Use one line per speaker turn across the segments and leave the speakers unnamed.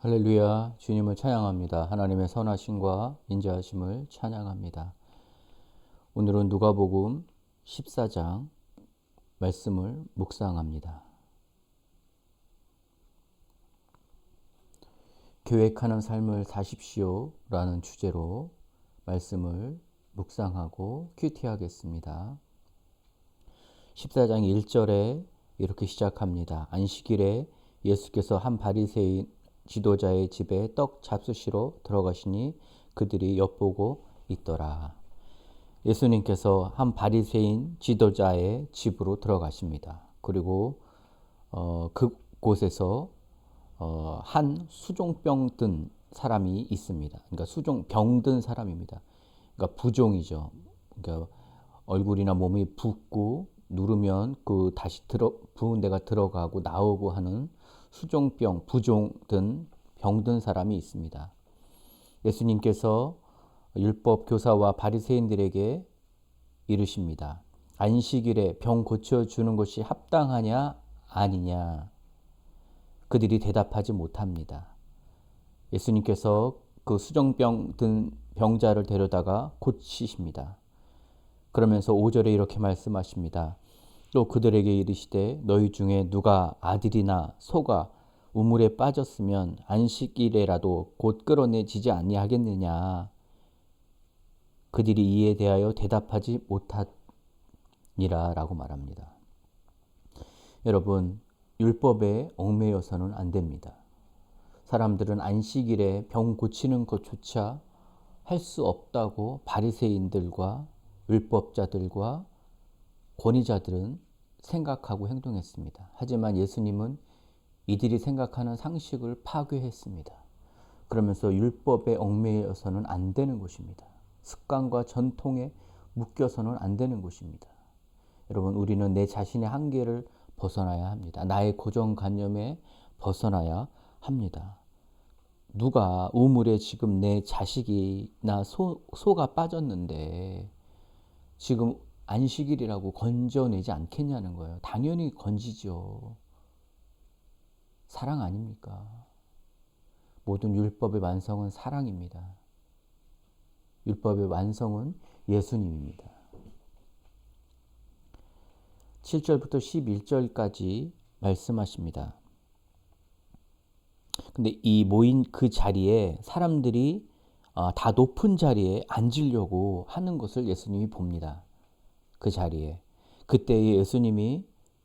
할렐루야 주님을 찬양합니다. 하나님의 선하심과 인자하심을 찬양합니다. 오늘은 누가복음 14장 말씀을 묵상합니다. 계획하는 삶을 사십시오 라는 주제로 말씀을 묵상하고 큐티하겠습니다. 14장 1절에 이렇게 시작합니다. 안식일에 예수께서 한 바리새인 지도자의 집에 떡 잡수시러 들어가시니 그들이 엿보고 있더라. 예수님께서 한 바리새인 지도자의 집으로 들어가십니다. 그리고 어, 그곳에서 어, 한 수종병 든 사람이 있습니다. 그러니까 수종 병 든 사람입니다. 그러니까 부종이죠. 그러니까 얼굴이나 몸이 붓고 누르면 그 다시 들어 부은 데가 들어가고 나오고 하는 수종병, 부종 든 병든 사람이 있습니다. 예수님께서 율법 교사와 바리새인들에게 이르십니다. 안식일에 병 고쳐 주는 것이 합당하냐 아니냐. 그들이 대답하지 못합니다. 예수님께서 그 수정병 든 병자를 데려다가 고치십니다. 그러면서 5절에 이렇게 말씀하십니다. 또 그들에게 이르시되 너희 중에 누가 아들이나 소가 우물에 빠졌으면 안식일에라도 곧 끌어내지지 아니하겠느냐. 그들이 이에 대하여 대답하지 못하니라라고 말합니다. 여러분 율법에 얽매여서는 안 됩니다. 사람들은 안식일에 병 고치는 것조차 할 수 없다고 바리새인들과 율법자들과 권위자들은 생각하고 행동했습니다. 하지만 예수님은 이들이 생각하는 상식을 파괴했습니다. 그러면서 율법에 얽매여서는 안 되는 것입니다. 습관과 전통에 묶여서는 안 되는 것입니다. 여러분, 우리는 내 자신의 한계를 벗어나야 합니다. 나의 고정관념에 벗어나야 합니다. 누가 우물에 지금 내 자식이나 소, 소가 빠졌는데 지금 안식일이라고 건져내지 않겠냐는 거예요. 당연히 건지죠. 사랑 아닙니까? 모든 율법의 완성은 사랑입니다. 율법의 완성은 예수님입니다. 7절부터 11절까지 말씀하십니다. 근데 이 모인 그 자리에 사람들이 어, 다 높은 자리에 앉으려고 하는 것을 예수님이 봅니다. 그 자리에. 그때에 예수님이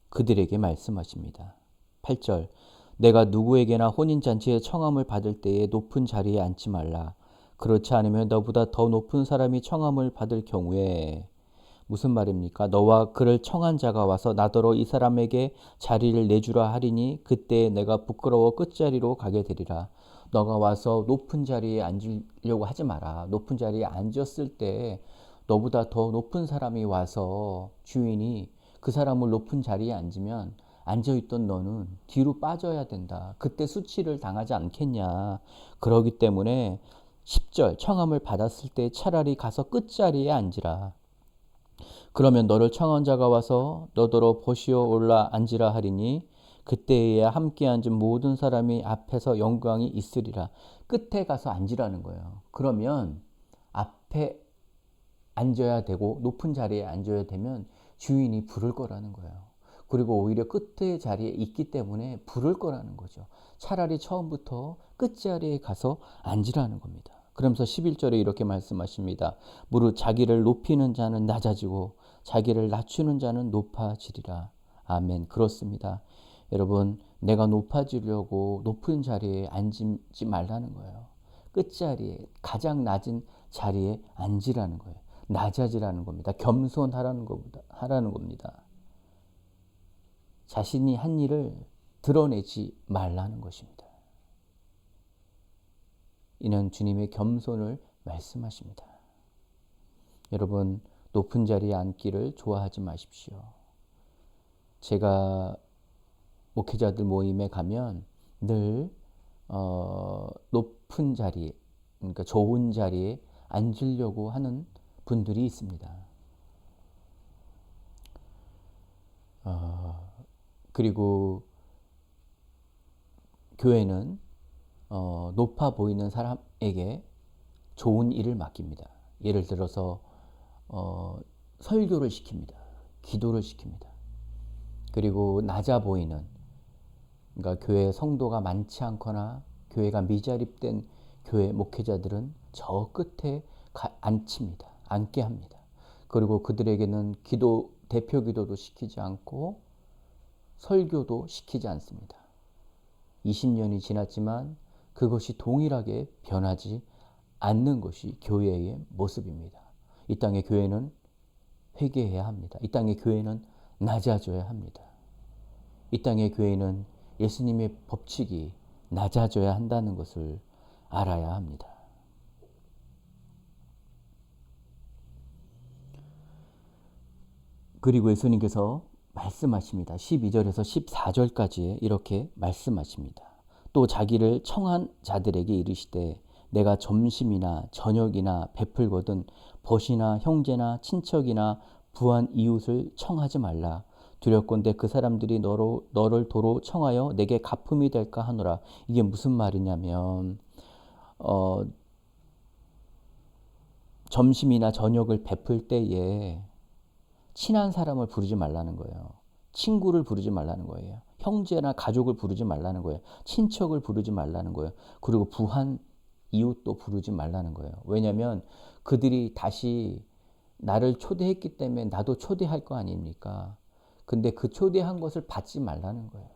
그들에게 말씀하십니다. 8절. 내가 누구에게나 혼인잔치에 청함을 받을 때에 높은 자리에 앉지 말라. 그렇지 않으면 너보다 더 높은 사람이 청함을 받을 경우에 무슨 말입니까? 너와 그를 청한 자가 와서 나더러 이 사람에게 자리를 내주라 하리니 그때 내가 부끄러워 끝자리로 가게 되리라. 너가 와서 높은 자리에 앉으려고 하지 마라. 높은 자리에 앉았을 때 너보다 더 높은 사람이 와서 주인이 그 사람을 높은 자리에 앉으면 앉아있던 너는 뒤로 빠져야 된다. 그때 수치를 당하지 않겠냐. 그러기 때문에 10절 청함을 받았을 때 차라리 가서 끝자리에 앉으라. 그러면 너를 청한 자가 와서 너더러 보시어 올라 앉으라 하리니 그때에야 함께 앉은 모든 사람이 앞에서 영광이 있으리라. 끝에 가서 앉으라는 거예요. 그러면 앞에 앉아야 되고 높은 자리에 앉아야 되면 주인이 부를 거라는 거예요. 그리고 오히려 끝의 자리에 있기 때문에 부를 거라는 거죠. 차라리 처음부터 끝자리에 가서 앉으라는 겁니다. 그러면서 11절에 이렇게 말씀하십니다. 무릇 자기를 높이는 자는 낮아지고 자기를 낮추는 자는 높아지리라. 아멘. 그렇습니다. 여러분, 내가 높아지려고 높은 자리에 앉지 말라는 거예요. 끝자리에, 가장 낮은 자리에 앉으라는 거예요. 낮아지라는 겁니다. 겸손하라는 겁니다. 하라는 겁니다. 자신이 한 일을 드러내지 말라는 것입니다. 이는 주님의 겸손을 말씀하십니다. 여러분, 높은 자리에 앉기를 좋아하지 마십시오. 제가 목회자들 모임에 가면 늘 어, 높은 자리, 그러니까 좋은 자리에 앉으려고 하는 분들이 있습니다. 어, 그리고 교회는 어, 높아 보이는 사람에게 좋은 일을 맡깁니다. 예를 들어서 어, 설교를 시킵니다. 기도를 시킵니다. 그리고 낮아 보이는 그러니까 교회 성도가 많지 않거나 교회가 미자립된 교회 목회자들은 저 끝에 가, 앉힙니다. 앉게 합니다. 그리고 그들에게는 기도 대표 기도도 시키지 않고 설교도 시키지 않습니다. 20년이 지났지만 그것이 동일하게 변하지 않는 것이 교회의 모습입니다. 이 땅의 교회는 회개해야 합니다. 이 땅의 교회는 낮아져야 합니다. 이 땅의 교회는 예수님의 법칙이 낮아져야 한다는 것을 알아야 합니다. 그리고 예수님께서 말씀하십니다. 12절에서 14절까지 이렇게 말씀하십니다. 또 자기를 청한 자들에게 이르시되 내가 점심이나 저녁이나 베풀거든 벗이나 형제나 친척이나 부한 이웃을 청하지 말라. 두렵건대 그 사람들이 너로, 너를 도로 청하여 내게 가품이 될까 하노라. 이게 무슨 말이냐면 어, 점심이나 저녁을 베풀 때에 친한 사람을 부르지 말라는 거예요. 친구를 부르지 말라는 거예요. 형제나 가족을 부르지 말라는 거예요. 친척을 부르지 말라는 거예요. 그리고 부한 이웃도 부르지 말라는 거예요. 왜냐하면 그들이 다시 나를 초대했기 때문에 나도 초대할 거 아닙니까? 근데 그 초대한 것을 받지 말라는 거예요.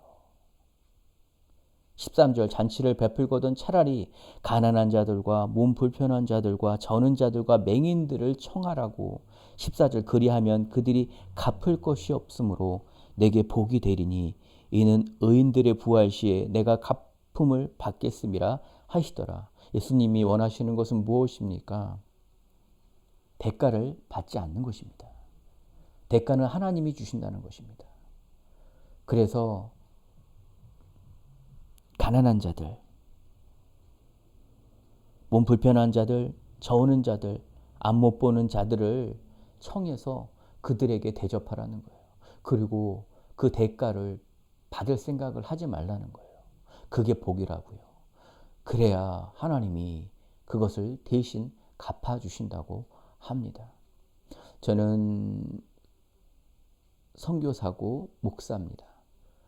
13절 잔치를 베풀거든 차라리 가난한 자들과 몸 불편한 자들과 저는 자들과 맹인들을 청하라고 14절 그리하면 그들이 갚을 것이 없으므로 내게 복이 되리니 이는 의인들의 부활 시에 내가 갚음을 받겠음이라 하시더라. 예수님이 원하시는 것은 무엇입니까? 대가를 받지 않는 것입니다. 대가는 하나님이 주신다는 것입니다. 그래서 가난한 자들, 몸 불편한 자들, 저우는 자들, 안 못 보는 자들을 청해서 그들에게 대접하라는 거예요. 그리고 그 대가를 받을 생각을 하지 말라는 거예요. 그게 복이라고요. 그래야 하나님이 그것을 대신 갚아주신다고 합니다. 저는 선교사고 목사입니다.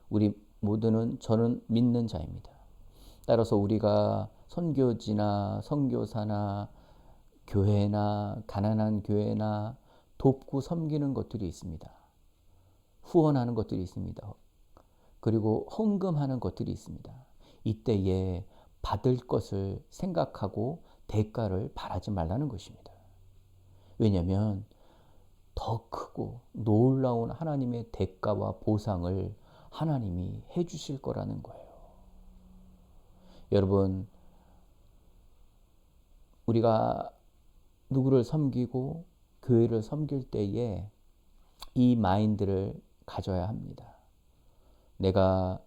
우리 모두는 저는 믿는 자입니다. 따라서 우리가 선교지나 선교사나 교회나 가난한 교회나 돕고 섬기는 것들이 있습니다. 후원하는 것들이 있습니다. 그리고 헌금하는 것들이 있습니다. 이때에 받을 것을 생각하고 대가를 바라지 말라는 것입니다. 왜냐하면 더 크고 놀라운 하나님의 대가와 보상을 하나님이 해 주실 거라는 거예요. 여러분, 우리가 누구를 섬기고 교회를 섬길 때에 이 마인드를 가져야 합니다. 내가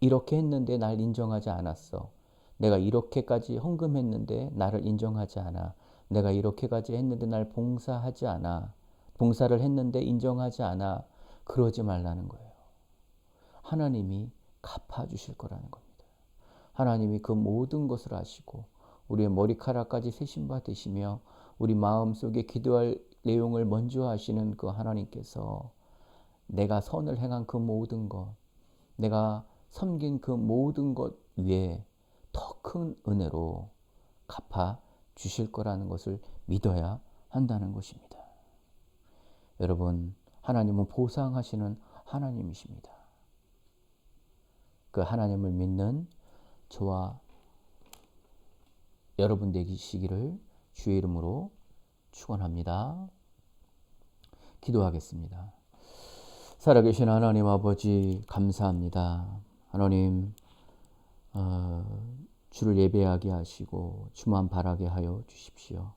이렇게 했는데 날 인정하지 않았어. 내가 이렇게까지 헌금했는데 나를 인정하지 않아. 내가 이렇게까지 했는데 날 봉사하지 않아. 봉사를 했는데 인정하지 않아. 그러지 말라는 거예요. 하나님이 갚아주실 거라는 겁니다. 하나님이 그 모든 것을 아시고 우리의 머리카락까지 세신바 되시며 우리 마음속에 기도할 내용을 먼저 하시는 그 하나님께서 내가 선을 행한 그 모든 것, 내가 섬긴 그 모든 것 위에 더 큰 은혜로 갚아 주실 거라는 것을 믿어야 한다는 것입니다. 여러분, 하나님은 보상하시는 하나님이십니다. 그 하나님을 믿는 저와 여러분 되시기를 주의 이름으로 축원합니다. 기도하겠습니다. 살아계신 하나님 아버지 감사합니다. 하나님 어, 주를 예배하게 하시고 주만 바라게 하여 주십시오.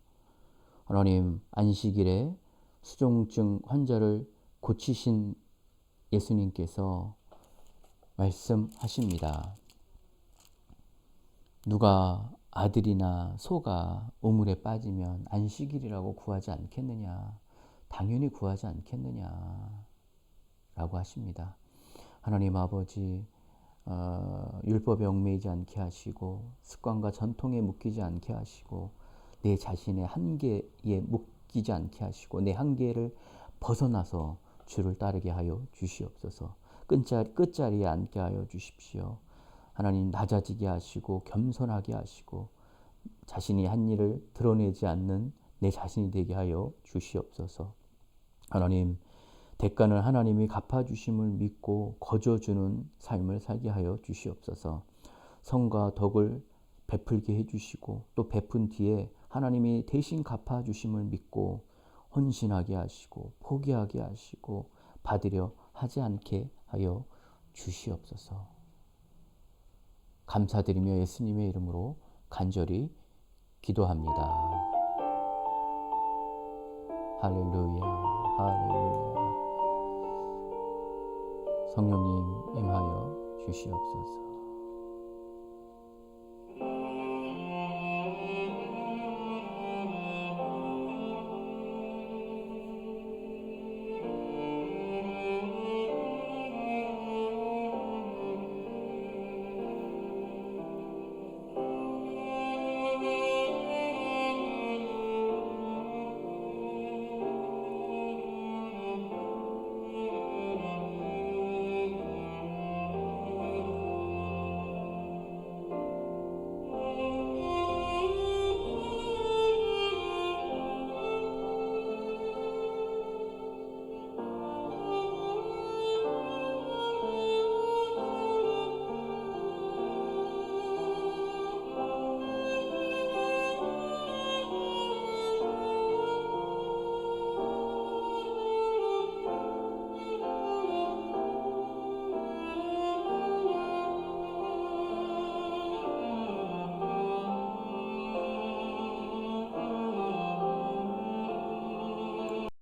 하나님 안식일에 수종증 환자를 고치신 예수님께서 말씀하십니다. 누가 아들이나 소가 우물에 빠지면 안식일이라고 구하지 않겠느냐? 당연히 구하지 않겠느냐? 라고 하십니다. 하나님 아버지, 어, 율법에 얽매이지 않게 하시고 습관과 전통에 묶이지 않게 하시고 내 자신의 한계에 묶이지 않게 하시고 내 한계를 벗어나서 주를 따르게 하여 주시옵소서. 끝자리, 끝자리에 앉게 하여 주십시오. 하나님 낮아지게 하시고 겸손하게 하시고 자신이 한 일을 드러내지 않는 내 자신이 되게 하여 주시옵소서. 하나님 대가는 하나님이 갚아 주심을 믿고 거저 주는 삶을 살게 하여 주시옵소서. 성과 덕을 베풀게 해 주시고 또 베푼 뒤에 하나님이 대신 갚아 주심을 믿고 헌신하게 하시고 포기하게 하시고 받으려 하지 않게 하여 주시옵소서. 감사드리며 예수님의 이름으로 간절히 기도합니다. 할렐루야, 할렐루야. 성령님 임하여 주시옵소서.